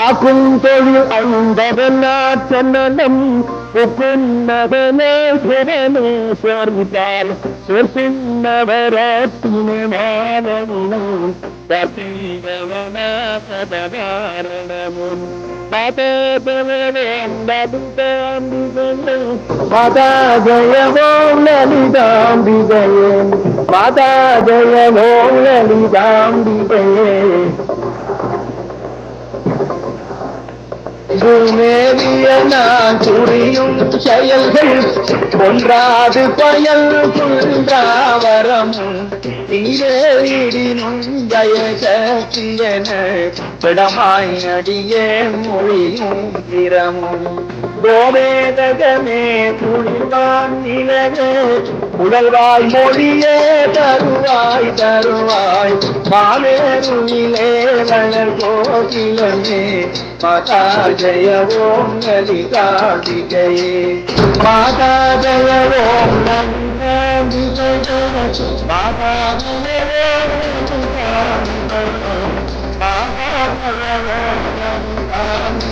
ஆக்கும் தொழில் அந்தவனாச்சனம் புக்குன்னவனே சிவனே சேர்ந்தால் சொர்சின்னவரத்தினமானமும் பத்திவனாசதாரணமும் லலிதாம்பிகையே மாதா லலிதாம்பிகையே பூமேவிய நான் புரியும் செயல்கள் ஒன்றாது பயல் குன்றாவரம். நீரேடினும் ஜய சக்தியன பிடமாய் அடியே மொழியும் திறமும் கோமேதகமே புரிவான் நிலவே உடல்வாய் மொழியே தருவாய் தருவாய். மாவேருவிலே வளர் கோகிலமே மாதா ஜய ஓம் லலிதாம்பிகையே மாதா ஜய ஓம் லலிதாம்பிகையே மாதா ஜய ஓம் லலிதாம்பிகையே மாதா ஜய ஓம் லலிதாம்பிகையே மாதா